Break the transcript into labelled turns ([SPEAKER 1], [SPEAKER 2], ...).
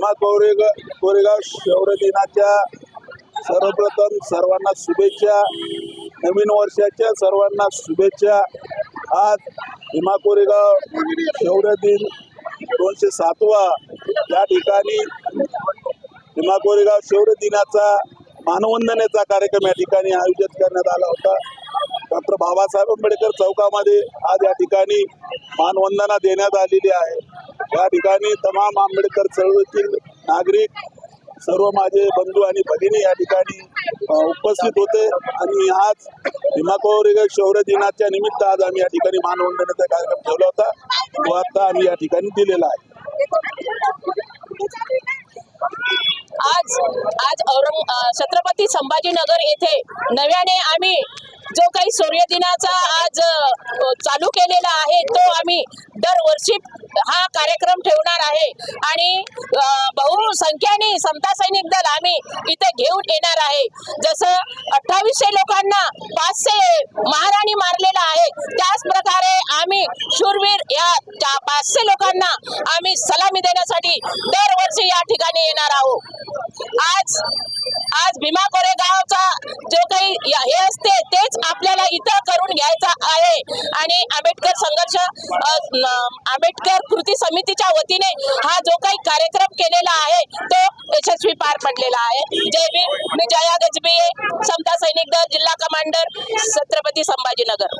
[SPEAKER 1] भीमा कोरेगाव कोरेगाव शौर्य दिनाच्या सर्वप्रथम सर्वांना शुभेच्छा. नवीन वर्षाच्या सर्वांना शुभेच्छा. आज भीमा कोरेगाव शौर्य दिन दोनशे सातवा. या ठिकाणी भीमा कोरेगाव शौर्य दिनाचा मानवंदनेचा कार्यक्रम या ठिकाणी आयोजित करण्यात आला होता. डॉक्टर बाबासाहेब आंबेडकर चौकामध्ये आज या ठिकाणी मानवंदना देण्यात आलेली आहे. या ठिकाणी तमाम आंबेडकर चळवळीतील नागरिक सर्व माझे बंधू आणि भगिनी या ठिकाणी उपस्थित होते. आणि आज भीमा कोरेगाव शौर्य दिनाच्या निमित्त आज आम्ही या ठिकाणी मानवंदनेचा कार्यक्रम ठेवला होता. तो आता आम्ही या ठिकाणी दिलेला आहे.
[SPEAKER 2] आज आज औरंग छत्रपती संभाजीनगर येथे नव्याने आम्ही काही सूर्य दिनाचा आज चालू केलेला आहे तो आम्ही दरवर्षी हा कार्यक्रम ठेवणार आहे. आणि बहुसंख्याने समता सैनिक दल आम्ही इथे घेऊन येणार आहे. जसं अठ्ठावीसशे लोकांना पाचशे महाराणी मारलेला आहे त्याच प्रकारे आम्ही शूरवीर या पाचशे लोकांना आम्ही सलामी देण्यासाठी दरवर्षी या ठिकाणी येणार आहोत. आज आज भीमा कोरेगावचा आंबेडकर आंबेडकर कृती समितीच्या वतीने हा जो काही कार्यक्रम केलेला आहे तो यशस्वी पार पडलेला आहे. जय भीम मी जया गजबी समता सैनिक दल जिल्हा कमांडर छत्रपती संभाजीनगर.